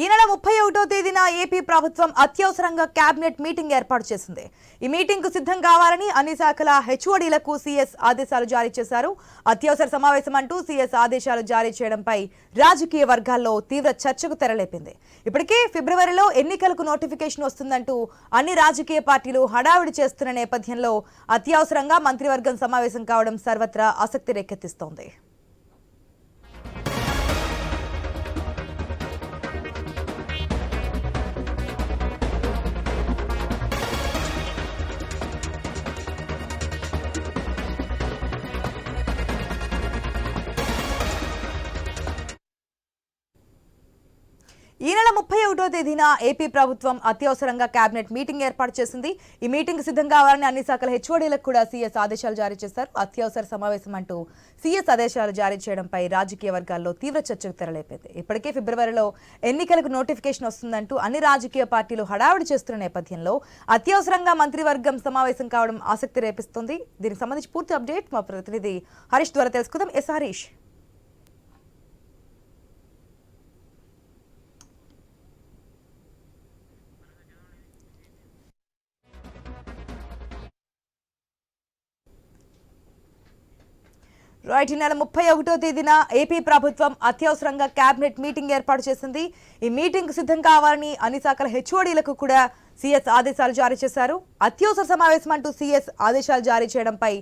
ఈ నెల ముప్పై ఒకటో తేదీన ఏపీ ప్రభుత్వం అత్యవసరంగా కేబినెట్ మీటింగ్ ఏర్పాటు చేసింది. ఈ మీటింగ్కు సిద్ధం కావాలని అన్ని శాఖల హెచ్ఓడీలకు సీఎస్ ఆదేశాలు జారీ చేశారు. అత్యవసర సమావేశం అంటూ సీఎస్ ఆదేశాలు జారీ చేయడంపై రాజకీయ వర్గాల్లో తీవ్ర చర్చకు తెరలేపింది. ఇప్పటికే ఫిబ్రవరిలో ఎన్నికలకు నోటిఫికేషన్ వస్తుందంటూ అన్ని రాజకీయ పార్టీలు హడావిడి చేస్తున్న నేపథ్యంలో అత్యవసరంగా మంత్రివర్గం సమావేశం కావడం సర్వత్రా ఆసక్తి రేకెత్తిస్తోంది. ఈ నెల ముప్పై ఒకటో తేదీన ఏపీ ప్రభుత్వం అత్యవసరంగా కేబినెట్ మీటింగ్ ఏర్పాటు చేసింది. ఈ మీటింగ్ సిద్ధం కావాలని అన్ని శాఖల హెచ్ఓడీలకు కూడా సీఎస్ ఆదేశాలు జారీ చేశారు. అత్యవసర సమావేశం అంటూ సీఎస్ ఆదేశాలు జారీ చేయడంపై రాజకీయ వర్గాల్లో తీవ్ర చర్చకు తెరలేపింది. ఇప్పటికే ఫిబ్రవరిలో ఎన్నికలకు నోటిఫికేషన్ వస్తుందంటూ అన్ని రాజకీయ పార్టీలు హడావుడి చేస్తున్న నేపథ్యంలో అత్యవసరంగా మంత్రివర్గం సమావేశం కావడం ఆసక్తి రేపిస్తుంది. దీనికి సంబంధించి పూర్తి అప్డేట్ మా ప్రతినిధి హరీష్ ద్వారా తెలుసుకుందాం. ఎస్ హరీష్. రైట్ ఈ నెల ముప్పై ఒకటో తేదీన ఏపీ ప్రభుత్వం అత్యవసరంగా కేబినెట్ మీటింగ్ ఏర్పాటు చేసింది. ఈ మీటింగ్ సిద్ధం కావాలని అన్ని శాఖల హెచ్ఓడీలకు కూడా సీఎస్ ఆదేశాలు జారీ చేశారు. అత్యవసర సమావేశం అంటూ సీఎస్ ఆదేశాలు జారీ చేయడంపై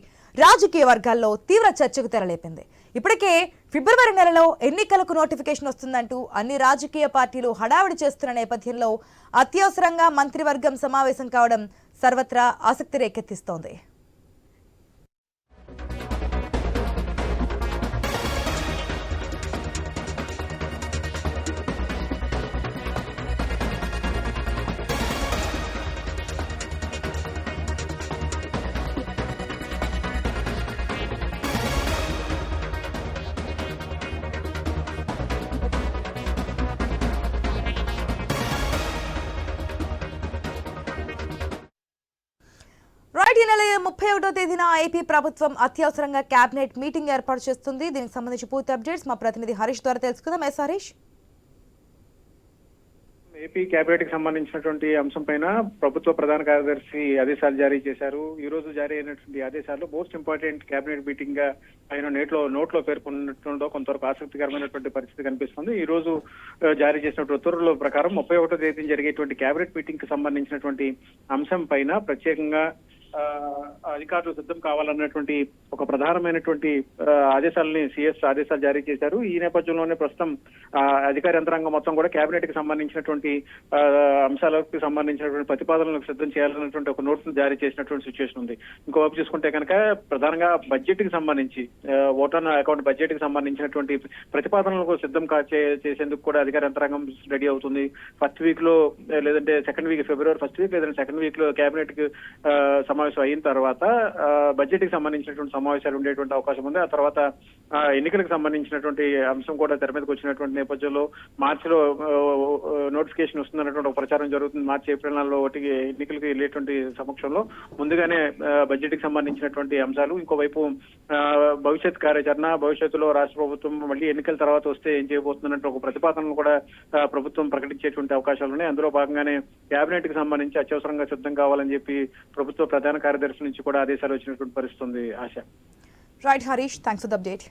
రాజకీయ వర్గాల్లో తీవ్ర చర్చకు తెరలేపింది. ఇప్పటికే ఫిబ్రవరి నెలలో ఎన్నికలకు నోటిఫికేషన్ వస్తుందంటూ అన్ని రాజకీయ పార్టీలు హడావిడి చేస్తున్న నేపథ్యంలో అత్యవసరంగా మంత్రివర్గం సమావేశం కావడం సర్వత్రా ఆసక్తి రేకెత్తిస్తోంది. రైట్ ఈ నెల ముప్పై ఒకటో తేదీన ఏపీ ప్రభుత్వం అత్యవసరంగా కేబినెట్ మీటింగ్ ఏర్పాటు చేస్తుంది. దీనికి సంబంధించి పూర్తి అప్డేట్స్ మా ప్రతినిధి హరీష్ ద్వారా తెలుసుకుందాం. ఎస్ హరీష్. ఏపీ కేబినెట్కి సంబంధించినటువంటి అంశం పైన ప్రభుత్వ ప్రధాన కార్యదర్శి ఆదేశాలు జారీ చేశారు. ఈ రోజు జారీ అయినటువంటి ఆదేశాలు మోస్ట్ ఇంపార్టెంట్ కేబినెట్ మీటింగ్గా ఆయన నేట్లో నోట్లో పేర్కొనడంలో కొంతవరకు ఆసక్తికరమైనటువంటి పరిస్థితి కనిపిస్తుంది. ఈ రోజు జారీ చేసినటువంటి ఉత్తర్వుల ప్రకారం ముప్పై ఒకటో తేదీన జరిగేటువంటి కేబినెట్ మీటింగ్కి సంబంధించినటువంటి అంశం పైన ప్రత్యేకంగా అధికారులు సిద్ధం కావాలన్నటువంటి ఒక ప్రధానమైనటువంటి ఆ, ఆదేశాలని సిఎస్ ఆదేశాలు జారీ చేశారు. ఈ నేపథ్యంలోనే ప్రస్తుతం ఆ, అధికార యంత్రాంగం మొత్తం కూడా కేబినెట్కి సంబంధించినటువంటి అంశాలకు సంబంధించినటువంటి ప్రతిపాదనలకు సిద్ధం చేయాలన్నటువంటి ఒక నోట్స్ జారీ చేసినటువంటి సిచ్యువేషన్ ఉంది. ఇంకోవైపు చూసుకుంటే కనుక ప్రధానంగా బడ్జెట్కి సంబంధించి ఓటర్ అకౌంట్ బడ్జెట్కి సంబంధించినటువంటి ప్రతిపాదనలకు సిద్ధం చేసేందుకు కూడా అధికార యంత్రాంగం రెడీ అవుతుంది. ఫస్ట్ వీక్లో లేదంటే సెకండ్ వీక్ ఫిబ్రవరి ఫస్ట్ వీక్ లేదంటే సెకండ్ వీక్లో కేబినెట్కి సమా సమావేశం అయిన తర్వాత బడ్జెట్కి సంబంధించినటువంటి సమావేశాలు ఉండేటువంటి అవకాశం ఉంది. ఆ తర్వాత ఎన్నికలకు సంబంధించినటువంటి అంశం కూడా తెర మీదకి వచ్చినటువంటి నేపథ్యంలో మార్చిలో నోటిఫికేషన్ వస్తుందన్నటువంటి ఒక ప్రచారం జరుగుతుంది మార్చి ఏప్రిల్ నెలలో ఒకటికి ఎన్నికలకు వెళ్ళేటువంటి సమక్షంలో. ముందుగానే బడ్జెట్కి సంబంధించినటువంటి అంశాలు ఇంకోవైపు భవిష్యత్ కార్యాచరణ భవిష్యత్తులో రాష్ట్ర ప్రభుత్వం మళ్ళీ ఎన్నికల తర్వాత వస్తే ఏం చేయబోతుందంటే ఒక ప్రతిపాదనలు కూడా ప్రభుత్వం ప్రకటించేటువంటి అవకాశాలు ఉన్నాయి. అందులో భాగంగానే కేబినెట్కి సంబంధించి అత్యవసరంగా సిద్ధం కావాలని చెప్పి ప్రభుత్వ ప్రధాన ప్రధాన కార్యదర్శి నుంచి కూడా ఆదేశాలు వచ్చినటువంటి పరిస్థితి ఉంది ఆశ. Right Harish thanks for the update